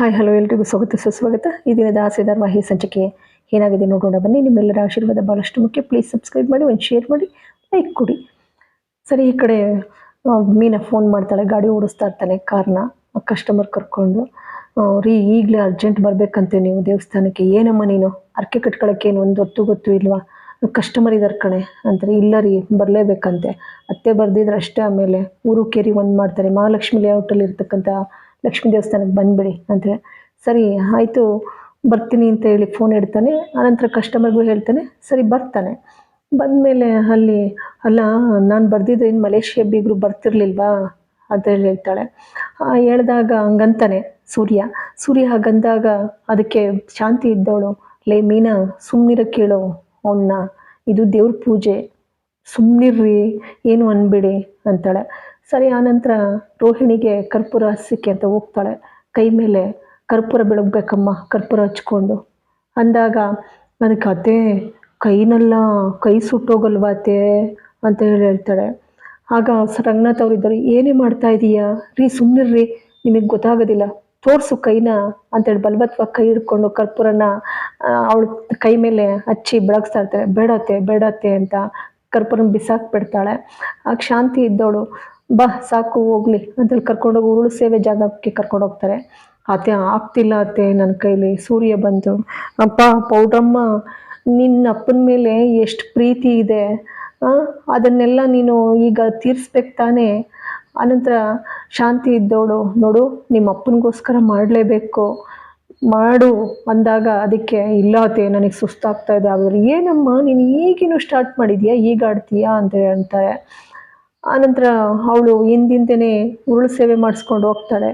Hi, hello, ಎಲ್ರಿಗೂ ಸ್ವಾಗತ, ಸುಸ್ವಾಗತ. ಈ ದಿನದ ಆಸೆ ಧಾರವಾಹಿ ಸಂಚಿಕೆ ಏನಾಗಿದೆ ನೋಡೋಣ. ಬನ್ನಿ, ನಿಮ್ಮೆಲ್ಲರ ಆಶೀರ್ವಾದ ಭಾಳಷ್ಟು ಮುಖ್ಯ. ಪ್ಲೀಸ್ ಸಬ್ಸ್ಕ್ರೈಬ್ ಮಾಡಿ, ಒಂದು ಶೇರ್ ಮಾಡಿ ಲೈಕ್ ಕೊಡಿ. ಸರಿ, ಈ ಕಡೆ ಮೀನ ಫೋನ್ ಮಾಡ್ತಾಳೆ, ಗಾಡಿ ಓಡಿಸ್ತಾ ಇರ್ತಾನೆ ಕಾರ್ನ ಕಸ್ಟಮರ್ ಕರ್ಕೊಂಡು. ರೀ, ಈಗಲೇ ಅರ್ಜೆಂಟ್ ಬರಬೇಕಂತೆ ನೀವು ದೇವಸ್ಥಾನಕ್ಕೆ. ಏನಮ್ಮ ನೀನು? ಅರ್ಕೆ ಕಟ್ಕೊಳಕ್ಕೆ ಏನು? ಒಂದು ಹೊತ್ತು ಗೊತ್ತು ಇಲ್ವಾ? ಕಸ್ಟಮರ್ ಇದಾರೆ ಕಣೆ. ಅಂತಾರೆ, ಇಲ್ಲ ರೀ, ಬರಲೇಬೇಕಂತೆ. ಅತ್ತೆ ಬರ್ದಿದ್ರೆ ಅಷ್ಟೇ ಆಮೇಲೆ. ಊರು ಕೇರಿ ಒಂದು ಮಾಡ್ತಾರೆ. ಮಹಾಲಕ್ಷ್ಮಿ ಲೇಔಟಲ್ಲಿ ಇರ್ತಕ್ಕಂಥ ಲಕ್ಷ್ಮೀ ದೇವಸ್ಥಾನಕ್ಕೆ ಬಂದ್ಬಿಡಿ ಅಂತಾರೆ. ಸರಿ, ಆಯಿತು, ಬರ್ತೀನಿ ಅಂತ ಹೇಳಿ ಫೋನ್ ಇಡ್ತಾನೆ ಆನಂತರ ಕಸ್ಟಮರ್ಗೂ ಹೇಳ್ತಾನೆ, ಸರಿ, ಬರ್ತಾನೆ. ಬಂದಮೇಲೆ ಅಲ್ಲಿ, ಅಲ್ಲ, ನಾನು ಬರ್ದಿದ್ದು ಏನು ಮಲೇಷಿಯಾ ಬೀಗರು ಬರ್ತಿರ್ಲಿಲ್ವಾ? ಅಂತ ಹೇಳಿ ಹೇಳ್ತಾಳೆ. ಹೇಳ್ದಾಗ ಹಂಗಂತಾನೆ ಸೂರ್ಯ. ಸೂರ್ಯ ಹಾಗಂದಾಗ ಅದಕ್ಕೆ ಶಾಂತಿ ಇದ್ದವಳು. ಲೇ, ಮೀನಾ ಸುಮ್ಮನಿರ ಕೇಳು ಅವನ್ನ ಇದು ದೇವ್ರ ಪೂಜೆ. ಸುಮ್ಮನಿರ್ರಿ ಏನು ಅನ್ಬಿಡಿ, ಅಂತಾಳೆ. ಸರಿ ಆನಂತರ ರೋಹಿಣಿಗೆ ಕರ್ಪೂರ ಹಸಿಕೆ ಅಂತ ಹೋಗ್ತಾಳೆ. ಕೈ ಮೇಲೆ ಕರ್ಪೂರ ಬೆಳಗ್ಬೇಕಮ್ಮ, ಕರ್ಪೂರ ಹಚ್ಕೊಂಡು. ಅಂದಾಗ ಅದಕ್ಕೆ ಅದೇ ಕೈನೆಲ್ಲ, ಕೈ ಸುಟ್ಟೋಗಲ್ವಾತೆ ಅಂತ ಹೇಳಿ ಹೇಳ್ತಾಳೆ. ಆಗ ರಂಗನಾಥ್ ಅವರಿದ್ದರು, ಏನೇ ಮಾಡ್ತಾ ಇದೀಯಾ? ರೀ ಸುಮ್ಮನಿರ್ರಿ ನಿಮಗೆ ಗೊತ್ತಾಗೋದಿಲ್ಲ. ತೋರಿಸು ಕೈನ ಅಂತೇಳಿ ಬಲವತ್ವಾಗಿ ಕೈ ಹಿಡ್ಕೊಂಡು ಕರ್ಪೂರನ ಅವಳು ಕೈ ಮೇಲೆ ಹಚ್ಚಿ ಬೆಳಗ್ಸ್ತಾ ಇರ್ತಾರೆ ಬೇಡತ್ತೆ ಬೇಡತ್ತೆ ಅಂತ ಕರ್ಪೂರನ ಬಿಸಾಕ್ಬಿಡ್ತಾಳೆ. ಆಗ ಶಾಂತಿ ಇದ್ದವಳು ಬಾ, ಸಾಕು, ಹೋಗ್ಲಿ. ಅಂತೇಳಿ ಕರ್ಕೊಂಡೋಗಿ ಉರುಳು ಸೇವೆ ಜಾಗಕ್ಕೆ ಕರ್ಕೊಂಡು ಹೋಗ್ತಾರೆ. ಅತ್ತೆ ಆಗ್ತಿಲ್ಲ ಅತ್ತೆ ನನ್ನ ಕೈಲಿ. ಸೂರ್ಯ ಬಂತು. ಅಪ್ಪ ಪೌಡ್ರಮ್ಮ ನಿನ್ನ ಅಪ್ಪನ ಮೇಲೆ ಎಷ್ಟು ಪ್ರೀತಿ ಇದೆ. ಅದನ್ನೆಲ್ಲ ನೀನು ಈಗ ತೀರಿಸ್ಬೇಕು ತಾನೇ. ಅನಂತರ ಶಾಂತಿ ಇದ್ದವಳು ನೋಡು, ನಿಮ್ಮ ಅಪ್ಪನಿಗೋಸ್ಕರ ಮಾಡಲೇಬೇಕು. ಮಾಡು ಅಂದಾಗ ಅದಕ್ಕೆ, ಇಲ್ಲ ಅತ್ತೆ ನನಗೆ ಸುಸ್ತಾಗ್ತಾ ಇದೆ. ಅವರು ಏನಮ್ಮ, ನೀನು ಈಗಿನೂ ಸ್ಟಾರ್ಟ್ ಮಾಡಿದ್ಯಾ? ಈಗ ಆಡ್ತೀಯಾ? ಅಂತ ಹೇಳ್ತಾರೆ. ಆನಂತರ ಅವಳು ಹಿಂದಿಂದನೇ ಉರುಳು ಸೇವೆ ಮಾಡಿಸ್ಕೊಂಡು ಹೋಗ್ತಾಳೆ.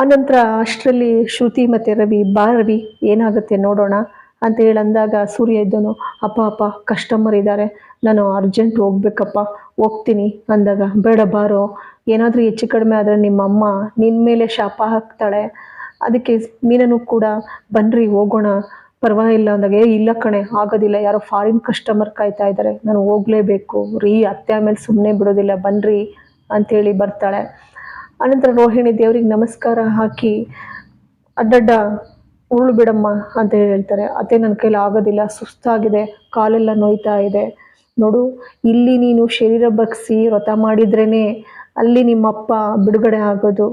ಆನಂತರ ಅಷ್ಟರಲ್ಲಿ ಶ್ರುತಿ ಮತ್ತು ರವಿ, ಬಾ ರವಿ, ಏನಾಗುತ್ತೆ ನೋಡೋಣ ಅಂತ ಹೇಳಿ ಅಂದಾಗ ಸೂರ್ಯ ಇದ್ದನು, ಅಪ್ಪ ಅಪ್ಪ ಕಸ್ಟಮರ್ ಇದ್ದಾರೆ. ನಾನು ಅರ್ಜೆಂಟ್ ಹೋಗ್ಬೇಕಪ್ಪ, ಹೋಗ್ತೀನಿ ಅಂದಾಗ, ಬೇಡ, ಬಾರೋ. ಏನಾದರೂ ಹೆಚ್ಚು ಕಡಿಮೆ ಆದರೆ ನಿಮ್ಮಮ್ಮ ನಿನ್ನ ಮೇಲೆ ಶಾಪ ಹಾಕ್ತಾಳೆ. ಅದಕ್ಕೆ ಮೀನನು ಕೂಡ ಬನ್ರಿ, ಹೋಗೋಣ. ಪರವಾಗಿಲ್ಲ ಅಂದಾಗ, ಏ, ಇಲ್ಲ ಕಣೆ, ಆಗೋದಿಲ್ಲ, ಯಾರೋ ಫಾರಿನ್ ಕಸ್ಟಮರ್ ಕಾಯ್ತಾ ಇದ್ದಾರೆ ನಾನು ಹೋಗಲೇಬೇಕು, ರೀ, ಅತ್ತೆ ಆಮೇಲೆ ಸುಮ್ಮನೆ ಬಿಡೋದಿಲ್ಲ, ಬನ್ರಿ ಅಂಥೇಳಿ ಬರ್ತಾಳೆ. ಅನಂತರ ರೋಹಿಣಿ ದೇವ್ರಿಗೆ ನಮಸ್ಕಾರ ಹಾಕಿ, ಅಡ್ಡಡ್ಡ, ಉರುಳು ಬಿಡಮ್ಮ, ಅಂತ ಹೇಳಿ ಹೇಳ್ತಾರೆ. ಅತ್ತೆ, ನನ್ನ ಕೈಲಿ ಆಗೋದಿಲ್ಲ, ಸುಸ್ತಾಗಿದೆ, ಕಾಲೆಲ್ಲ ನೋಯ್ತಾ ಇದೆ, ನೋಡು, ಇಲ್ಲಿ ನೀನು ಶರೀರ ಬಗ್ಸಿ, ವ್ರತ ಮಾಡಿದ್ರೇ ಅಲ್ಲಿ ನಿಮ್ಮಪ್ಪ ಬಿಡುಗಡೆ ಆಗೋದು.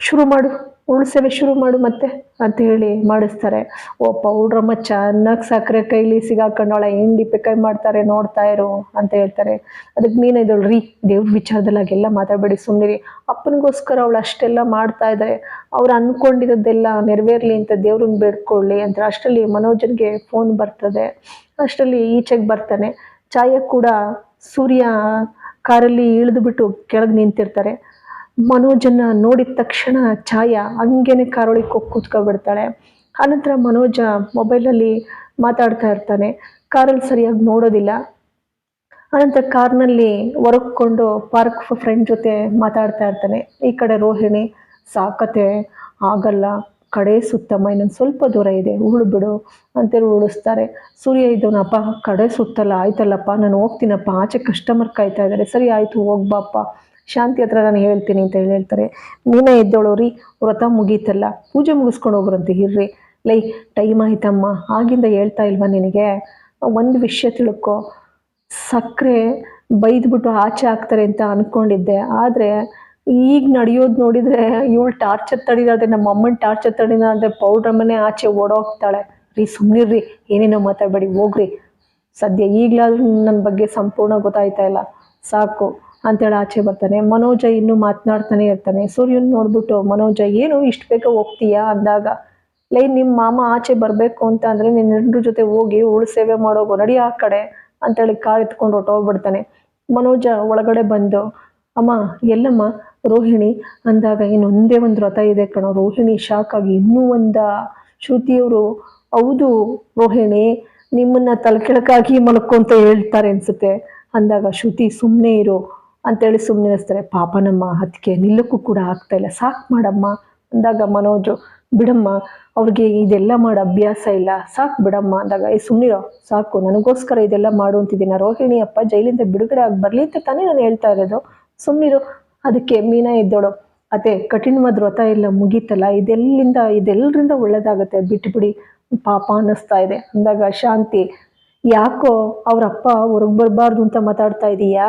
ಶುರು ಮಾಡು. ಉರುಳು ಶುರು ಮಾಡು ಮತ್ತೆ ಅಂತ ಹೇಳಿ ಮಾಡಿಸ್ತಾರೆ. ಓ ಪೌಡ್ರಮ್ಮ ಚೆನ್ನಾಗಿ ಸಕ್ಕರೆ ಕೈಲಿ ಸಿಗಾಕೊಂಡವಳ ಹಿಂಡಿ ಕೈ ಮಾಡ್ತಾರೆ, ನೋಡ್ತಾ ಇರು ಅಂತ ಹೇಳ್ತಾರೆ. ಅದಕ್ಕೆ ನೀನು ರೀ, ದೇವ್ರ ವಿಚಾರದಲ್ಲಾಗೆಲ್ಲ ಮಾತಾಡಬೇಡಿ ಸುಮ್ಮನಿರಿ ಅಪ್ಪನಿಗೋಸ್ಕರ ಅವಳು ಅಷ್ಟೆಲ್ಲ ಮಾಡ್ತಾ ಇದ್ದಾರೆ ಅವ್ರು ಅಂದ್ಕೊಂಡಿರೋದೆಲ್ಲ ನೆರವೇರಲಿ ಅಂತ ದೇವ್ರನ್ನ ಬೇಡ್ಕೊಳ್ಳಿ ಅಂತ ಅಷ್ಟರಲ್ಲಿ ಮನೋಜನ್ಗೆ ಫೋನ್ ಬರ್ತದೆ. ಅಷ್ಟರಲ್ಲಿ ಈಚೆಗೆ ಬರ್ತಾನೆ. ಛಾಯ ಕೂಡ ಸೂರ್ಯ ಕಾರಲ್ಲಿ ಇಳಿದು ಬಿಟ್ಟು ಕೆಳಗೆ ನಿಂತಿರ್ತಾರೆ. ಮನೋಜನ್ನ ನೋಡಿದ ತಕ್ಷಣ ಛಾಯಾ ಹಂಗೇನೆ ಕಾರೊಳಗೆ ಹೋಗಿ ಕೂತ್ಕೊಬಿಡ್ತಾಳೆ. ಆನಂತರ ಮನೋಜ ಮೊಬೈಲಲ್ಲಿ ಮಾತಾಡ್ತಾ ಇರ್ತಾನೆ. ಕಾರಲ್ಲಿ ಸರಿಯಾಗಿ ನೋಡೋದಿಲ್ಲ. ಆನಂತರ ಕಾರ್ನಲ್ಲಿ ಹೊರಕೊಂಡು ಪಾರ್ಕ್ ಫ್ರೆಂಡ್ ಜೊತೆ ಮಾತಾಡ್ತಾ ಇರ್ತಾನೆ. ಈ ಕಡೆ ರೋಹಿಣಿ, ಸಾಕತೆ, ಆಗಲ್ಲ. ಕಡೆ ಸುತ್ತಮ್ಮ, ಇನ್ನೊಂದು ಸ್ವಲ್ಪ ದೂರ ಇದೆ. ಉಳು ಬಿಡು ಅಂತೇಳಿ ಉಳಿಸ್ತಾರೆ ಸೂರ್ಯ ಇದ್ದವನಪ್ಪ ಕಡೆ ಸುತ್ತಲ್ಲ. ಆಯ್ತಲ್ಲಪ್ಪ. ನಾನು ಹೋಗ್ತೀನಪ್ಪ. ಆಚೆ ಕಸ್ಟಮರ್ ಕಾಯ್ತಾ ಇದ್ದಾರೆ ಸರಿ, ಆಯಿತು ಹೋಗ್ಬಾಪ್ಪ ಶಾಂತಿ ಹತ್ರ ನಾನು ಹೇಳ್ತೀನಿ ಅಂತ ಹೇಳಿ ಹೇಳ್ತಾರೆ, ನೀನೇ ಎದ್ದೋಳೋರಿ ವ್ರತ ಮುಗೀತಲ್ಲ, ಪೂಜೆ ಮುಗಿಸ್ಕೊಂಡು ಹೋಗ್ರಂತೆ, ಇರ್ರಿ. ಲೈ, ಟೈಮ್ ಆಯ್ತಮ್ಮ, ಆಗಿಂದ ಹೇಳ್ತಾ ಇಲ್ವಾ ನಿನಗೆ? ಒಂದು ವಿಷಯ ತಿಳ್ಕೊ. ಸಕ್ಕರೆ ಬೈದ್ಬಿಟ್ಟು ಆಚೆ ಹಾಕ್ತಾರೆ ಅಂತ ಅಂದ್ಕೊಂಡಿದ್ದೆ ಆದರೆ ಈಗ ನಡೆಯೋದು ನೋಡಿದರೆ ಇವಳು ಟಾರ್ಚರ್ ತಡಿದಾದ್ರೆ ನಮ್ಮ ಅಮ್ಮನ ಟಾರ್ಚರ್ ತಡೀಲಾದ್ರೆ ಪೌಡ್ರ್ ಮನೆ ಆಚೆ ಓಡೋಗ್ತಾಳೆ. ರೀ ಸುಮ್ಮನಿರ್ರಿ ಏನೇನೋ ಮಾತಾಡಬೇಡಿ, ಹೋಗ್ರಿ. ಸದ್ಯ ಈಗಲಾದ್ರೂ ನನ್ನ ಬಗ್ಗೆ ಸಂಪೂರ್ಣ ಗೊತ್ತಾಯ್ತಾ ಇಲ್ಲ. ಸಾಕು. ಅಂತೇಳಿ ಆಚೆ ಬರ್ತಾನೆ. ಮನೋಜ ಇನ್ನೂ ಮಾತನಾಡ್ತಾನೆ ಇರ್ತಾನೆ. ಸೂರ್ಯನ್ ನೋಡ್ಬಿಟ್ಟು, ಮನೋಜ, ಏನು ಇಷ್ಟು ಬೇಗ ಹೋಗ್ತೀಯಾ? ಅಂದಾಗ, ಲೈ ನಿಮ್ಮ ಮಾಮ ಆಚೆ ಬರಬೇಕು ಅಂತ ಅಂದರೆ ನಿನ್ನ ಎಲ್ರ ಜೊತೆ ಹೋಗಿ ಉಳು ಸೇವೆ ಮಾಡೋಗು ನಡಿ ಆ ಕಡೆ ಅಂತೇಳಿ ಕಾರ್ ಎತ್ಕೊಂಡು ಹೊಟ್ಟೋಗ್ಬಿಡ್ತಾನೆ ಮನೋಜ ಒಳಗಡೆ ಬಂದು, ಅಮ್ಮ, ಎಲ್ಲಮ್ಮ, ರೋಹಿಣಿ ಅಂದಾಗ, ಇನ್ನೊಂದೇ ಒಂದು ರಥ ಇದೆ ಕಣೋ, ರೋಹಿಣಿ ಶಾಕ್ ಆಗಿ ಇನ್ನೂ ಒಂದ ಶ್ರುತಿಯವರು. ಹೌದು ರೋಹಿಣಿ, ನಿಮ್ಮನ್ನ ತಲೆಕೆಳಕಾಗಿ ಮಲ್ಕೊಂತ ಹೇಳ್ತಾರೆ ಅನ್ಸುತ್ತೆ ಅಂದಾಗ, ಶ್ರುತಿ ಸುಮ್ಮನೆ ಇರು. ಅಂತೇಳಿ ಸುಮ್ಮನಿಸ್ತಾರೆ ಪಾಪ ನಮ್ಮ ಅದಕ್ಕೆ ನಿಲ್ಲಕ್ಕೂ ಕೂಡ ಆಗ್ತಾ ಇಲ್ಲ. ಸಾಕು ಮಾಡಮ್ಮ. ಅಂದಾಗ ಮನೋಜು, ಬಿಡಮ್ಮ, ಅವ್ರಿಗೆ ಇದೆಲ್ಲ ಮಾಡೋ ಅಭ್ಯಾಸ ಇಲ್ಲ. ಸಾಕು ಬಿಡಮ್ಮ. ಅಂದಾಗ, ಏ ಸುಮ್ಮನಿರೋ ಸಾಕು. ನನಗೋಸ್ಕರ ಇದೆಲ್ಲ ಮಾಡು ಅಂತಿದ್ದೀನಿ. ರೋಹಿಣಿ ಅಪ್ಪ ಜೈಲಿಂದ ಬಿಡುಗಡೆ ಆಗಿ ಬರಲಿ ಅಂತ ತಾನೇ ನಾನು ಹೇಳ್ತಾ ಇರೋದು. ಸುಮ್ಮನಿರು ಅದಕ್ಕೆ ಮೀನಾ ಇದ್ದೋಳು ಅದೇ, ಕಠಿಣವಾದ ವ್ರತ ಎಲ್ಲ ಮುಗೀತಲ್ಲ. ಇದೆಲ್ಲಿಂದ, ಇದೆಲ್ಲರಿಂದ ಒಳ್ಳೇದಾಗುತ್ತೆ. ಬಿಟ್ಟುಬಿಡಿ ಪಾಪ ಅನ್ನಿಸ್ತಾ ಇದೆ. ಅಂದಾಗ, ಶಾಂತಿ, ಯಾಕೋ ಅವ್ರ ಅಪ್ಪ ಹೊರಗೆ ಬರಬಾರ್ದು ಅಂತ ಮಾತಾಡ್ತಾ ಇದೀಯಾ?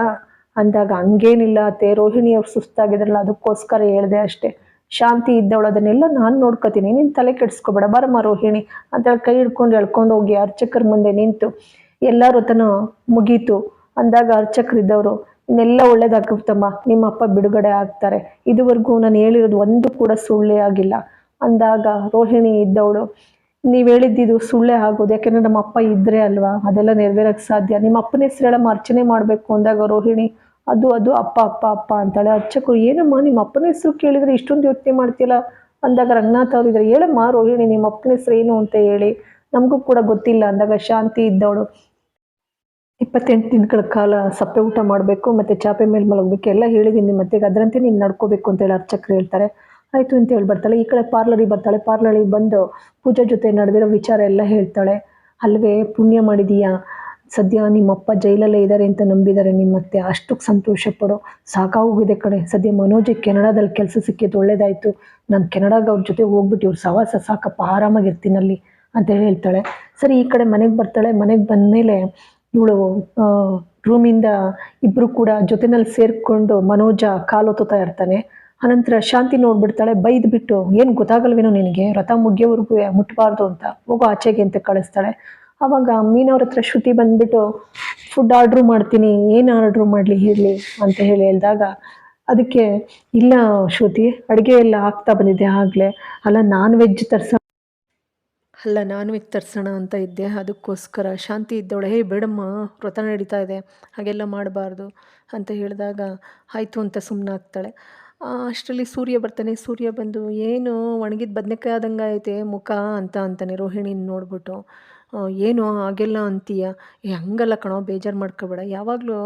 ಅಂದಾಗ ಹಂಗೇನಿಲ್ಲ, ಅತ್ತೆ, ರೋಹಿಣಿ ಅವ್ರು ಸುಸ್ತಾಗಿದ್ರಲ್ಲ, ಅದಕ್ಕೋಸ್ಕರ ಹೇಳ್ದೆ ಅಷ್ಟೇ. ಶಾಂತಿ ಇದ್ದವಳು, ಅದನ್ನೆಲ್ಲ ನಾನು ನೋಡ್ಕೋತೀನಿ. ನೀನು ತಲೆ ಕೆಡಿಸ್ಕೊಬೇಡ, ಬರಮ್ಮ ರೋಹಿಣಿ ಅಂತೇಳಿ ಕೈ ಹಿಡ್ಕೊಂಡು ಎಳ್ಕೊಂಡು ಹೋಗಿ ಅರ್ಚಕರ ಮುಂದೆ ನಿಂತು, ಎಲ್ಲರ ತನ ಮುಗೀತು. ಅಂದಾಗ ಅರ್ಚಕರಿದ್ದವರು ಇನ್ನೆಲ್ಲ ಒಳ್ಳೇದಾಗುತ್ತಮ್ಮ ನಿಮ್ಮ ಅಪ್ಪ ಬಿಡುಗಡೆ ಆಗ್ತಾರೆ. ಇದುವರೆಗೂ ನಾನು ಹೇಳಿರೋದು ಒಂದು ಕೂಡ ಸುಳ್ಳೇ ಆಗಿಲ್ಲ. ಅಂದಾಗ ರೋಹಿಣಿ ಇದ್ದವಳು ನೀವು ಹೇಳಿದ್ದಿದು ಸುಳ್ಳೇ ಆಗೋದು. ಯಾಕೆಂದ್ರೆ ನಮ್ಮ ಅಪ್ಪ ಇದ್ರೆ ಅಲ್ವಾ? ಅದೆಲ್ಲ ನೆರವೇರಕ್ಕೆ ಸಾಧ್ಯ. ನಿಮ್ಮ ಅಪ್ಪನ ಹೆಸರು ಹೇಳಮ್ಮ, ಅರ್ಚನೆ ಮಾಡಬೇಕು ಅಂದಾಗ ರೋಹಿಣಿ, ಅದು ಅದು ಅಪ್ಪ ಅಪ್ಪ ಅಪ್ಪ ಅಂತಾಳೆ. ಅರ್ಚಕರು, ಏನಮ್ಮ ನಿಮ್ಮ ಅಪ್ಪನ ಹೆಸರು ಕೇಳಿದ್ರೆ ಇಷ್ಟೊಂದು ಯೋಚನೆ ಮಾಡ್ತಿಲ್ಲ ಅಂದಾಗ ರಂಗನಾಥ್ ಅವ್ರು ಇದ್ದಾರೆ ಹೇಳಮ್ಮ ರೋಹಿಣಿ, ನಿಮ್ಮ ಅಪ್ಪನ ಹೆಸರು ಏನು ಅಂತ ಹೇಳಿ. ನಮಗೂ ಕೂಡ ಗೊತ್ತಿಲ್ಲ. ಅಂದಾಗ ಶಾಂತಿ ಇದ್ದವಳು. ಇಪ್ಪತ್ತೆಂಟು ದಿನಗಳ ಕಾಲ ಸಪ್ಪೆ ಊಟ ಮಾಡಬೇಕು, ಮತ್ತೆ ಚಾಪೆ ಮೇಲೆ ಮಲಗಬೇಕು, ಎಲ್ಲ ಹೇಳಿದ್ದೀನಿ ಮತ್ತೆ ಅದರಂತೆ ನೀನು ನಡ್ಕೋಬೇಕು ಅಂತೇಳಿ ಅರ್ಚಕರು ಹೇಳ್ತಾರೆ. ಆಯಿತು ಅಂತ ಹೇಳಿ ಬರ್ತಾಳೆ. ಈ ಕಡೆ ಪಾರ್ಲರಿಗೆ ಬರ್ತಾಳೆ. ಪಾರ್ಲರಿಗೆ ಬಂದು ಪೂಜಾ ಜೊತೆ ನಡೆದಿರೋ ವಿಚಾರ ಎಲ್ಲ ಹೇಳ್ತಾಳೆ. ಅಲ್ವೇ, ಪುಣ್ಯ ಮಾಡಿದೀಯಾ? ಸದ್ಯ ನಿಮ್ಮಪ್ಪ ಜೈಲಲ್ಲೇ ಇದ್ದಾರೆ ಅಂತ ನಂಬಿದ್ದಾರೆ ನಿಮ್ಮತ್ತೆ. ಅಷ್ಟಕ್ಕೆ ಸಂತೋಷ ಪಡು. ಸಾಕಾಗೋಗಿದೆ ಕಡೆ ಸದ್ಯ ಮನೋಜಿಗೆ ಕೆನಡಾದಲ್ಲಿ ಕೆಲಸ ಸಿಕ್ಕಿದ್ದು ಒಳ್ಳೇದಾಯಿತು. ನಾನು ಕೆನಡಾಗ ಅವ್ರ ಜೊತೆ ಹೋಗ್ಬಿಟ್ಟು ಇವ್ರು ಸವಾಸ ಸಾಕಪ್ಪ ಆರಾಮಾಗಿರ್ತೀನಲ್ಲಿ ಅಂತ ಹೇಳಿ ಹೇಳ್ತಾಳೆ. ಸರಿ, ಈ ಕಡೆ ಮನೆಗೆ ಬರ್ತಾಳೆ. ಮನೆಗೆ ಬಂದಮೇಲೆ ಇವಳು ರೂಮಿಂದ ಇಬ್ಬರು ಕೂಡ ಜೊತೆನಲ್ಲಿ ಸೇರಿಕೊಂಡು ಮನೋಜ ಕಾಲೊತ್ತುತ್ತಾ ಇರ್ತಾನೆ ಅನಂತರ ಶಾಂತಿ ನೋಡ್ಬಿಡ್ತಾಳೆ, ಬೈದು ಬಿಟ್ಟು, ಏನು ಗೊತ್ತಾಗಲ್ವೇನೋ ನಿನಗೆ? ರಥ ಮುಗಿಯೋವರೆಗೂ ಮುಟ್ಟಬಾರ್ದು ಅಂತ. ಹೋಗೋ ಆಚೆಗೆ ಅಂತ ಕಳಿಸ್ತಾಳೆ. ಅವಾಗ ಮೀನವ್ರ ಹತ್ರ ಶ್ರುತಿ ಬಂದ್ಬಿಟ್ಟು ಫುಡ್ ಆರ್ಡ್ರು ಮಾಡ್ತೀನಿ, ಏನು ಆರ್ಡ್ರು ಮಾಡಲಿ ಇರಲಿ ಅಂತ ಹೇಳಿ ಹೇಳಿದಾಗ, ಅದಕ್ಕೆ, ಇಲ್ಲ ಶ್ರುತಿ, ಅಡುಗೆ ಎಲ್ಲ ಆಗ್ತಾ ಬಂದಿದೆ ಆಗಲೇ. ಅಲ್ಲ, ನಾನ್ ವೆಜ್ ತರ್ಸ ಅಲ್ಲ, ನಾನ್ ವೆಜ್ ತರ್ಸೋಣ ಅಂತ ಇದ್ದೆ, ಅದಕ್ಕೋಸ್ಕರ ಶಾಂತಿ ಇದ್ದವಳೆ, ಹೇ, ಬೇಡಮ್ಮ ವ್ರತ ನಡೀತಾ ಇದೆ, ಹಾಗೆಲ್ಲ ಮಾಡಬಾರ್ದು, ಅಂತ ಹೇಳಿದಾಗ, ಆಯಿತು, ಅಂತ ಸುಮ್ಮನಾಗ್ತಾಳೆ ಅಷ್ಟರಲ್ಲಿ ಸೂರ್ಯ ಬರ್ತಾನೆ. ಸೂರ್ಯ ಬಂದು, ಏನು ಒಣಗಿದ ಬದನೆಕಾಯಿ ಆದಂಗೆ ಐತೆ, ಮುಖ ಅಂತ ಅಂತಾನೆ ರೋಹಿಣಿನ ನೋಡ್ಬಿಟ್ಟು. ಏನು ಹಾಗೆಲ್ಲ ಅಂತೀಯ? ಹೆಂಗಲ್ಲ ಕಣೋ, ಬೇಜಾರು ಮಾಡ್ಕೋಬೇಡ. ಯಾವಾಗಲೂ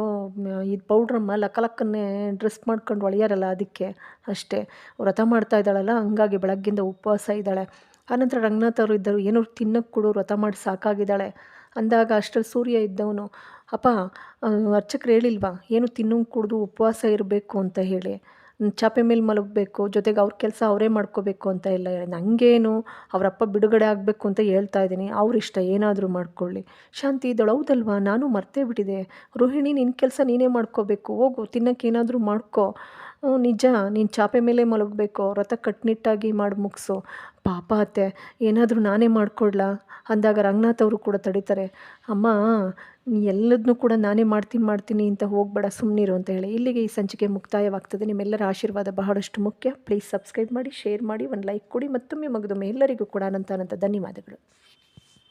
ಇದು ಪೌಡ್ರಮ್ಮ ಲಕ್ಕ ಲಕ್ಕನ್ನೇ ಡ್ರೆಸ್ ಮಾಡ್ಕೊಂಡು ಒಳೆಯಾರಲ್ಲ ಅದಕ್ಕೆ, ಅಷ್ಟೇ. ವ್ರತ ಮಾಡ್ತಾ ಇದ್ದಾಳಲ್ಲ, ಹಂಗಾಗಿ ಬೆಳಗ್ಗಿಂದ ಉಪವಾಸ ಇದ್ದಾಳೆ. ಆನಂತರ ರಂಗನಾಥ್ ಅವರು ಇದ್ದರು, ಏನೋ ತಿನ್ನಕ್ಕೆ ಕೊಡು, ವ್ರತ ಮಾಡಿ ಸಾಕಾಗಿದ್ದಾಳೆ. ಅಂದಾಗ ಅಷ್ಟರಲ್ಲಿ ಸೂರ್ಯ ಇದ್ದವನು, ಅಪ್ಪ, ಅರ್ಚಕರು ಹೇಳಿಲ್ವಾ, ಏನು ತಿನ್ನಂಗೆ ಕುಡಿದು ಉಪವಾಸ ಇರಬೇಕು ಅಂತ ಹೇಳಿ. ಚಾಪೆ ಮೇಲೆ ಮಲಗಬೇಕು, ಜೊತೆಗೆ ಅವ್ರ ಕೆಲಸ ಅವರೇ ಮಾಡ್ಕೋಬೇಕು ಅಂತ ಇಲ್ಲ ನನಗೇನು ಅವರಪ್ಪ ಬಿಡುಗಡೆ ಆಗಬೇಕು ಅಂತ ಹೇಳ್ತಾ ಇದ್ದೀನಿ. ಅವ್ರ ಇಷ್ಟ, ಏನಾದರೂ ಮಾಡ್ಕೊಳ್ಳಿ. ಶಾಂತಿ ಇದ್ದಳು ನಾನು ಮರ್ತೇ ಬಿಟ್ಟಿದೆ. ರೋಹಿಣಿ ನಿನ್ನ ಕೆಲಸ ನೀನೇ ಮಾಡ್ಕೋಬೇಕು. ಹೋಗು ತಿನ್ನೋಕ್ಕೇನಾದರೂ ಮಾಡ್ಕೋ. ಹ್ಞೂ ನಿಜ. ನೀನು ಚಾಪೆ ಮೇಲೆ ಮಲಗಬೇಕು. ವ್ರತ ಕಟ್ಟುನಿಟ್ಟಾಗಿ ಮಾಡಿ ಮುಗಿಸು. ಪಾಪ ಅತ್ತೆ, ಏನಾದರೂ ನಾನೇ ಮಾಡಿಕೊಡ್ಲಾ? ಅಂದಾಗ ರಂಗನಾಥ್ ಅವರು ಕೂಡ ತಡೀತಾರೆ. ಅಮ್ಮ ಎಲ್ಲದನ್ನೂ ಕೂಡ ನಾನೇ ಮಾಡ್ತೀನಿ ಮಾಡ್ತೀನಿ ಅಂತ ಹೋಗಬೇಡ ಸುಮ್ಮನಿರು ಅಂತ ಹೇಳಿ. ಇಲ್ಲಿಗೆ ಈ ಸಂಚಿಕೆ ಮುಕ್ತಾಯವಾಗ್ತದೆ. ನಿಮ್ಮೆಲ್ಲರ ಆಶೀರ್ವಾದ ಬಹಳಷ್ಟು ಮುಖ್ಯ. ಪ್ಲೀಸ್ ಸಬ್ಸ್ಕ್ರೈಬ್ ಮಾಡಿ ಶೇರ್ ಮಾಡಿ, ಒಂದು ಲೈಕ್ ಕೊಡಿ. ಮತ್ತೊಮ್ಮೆ ಮಗದೊಮ್ಮೆ ಎಲ್ಲರಿಗೂ ಕೂಡ ಅನಂತ ಅನಂತ ಧನ್ಯವಾದಗಳು.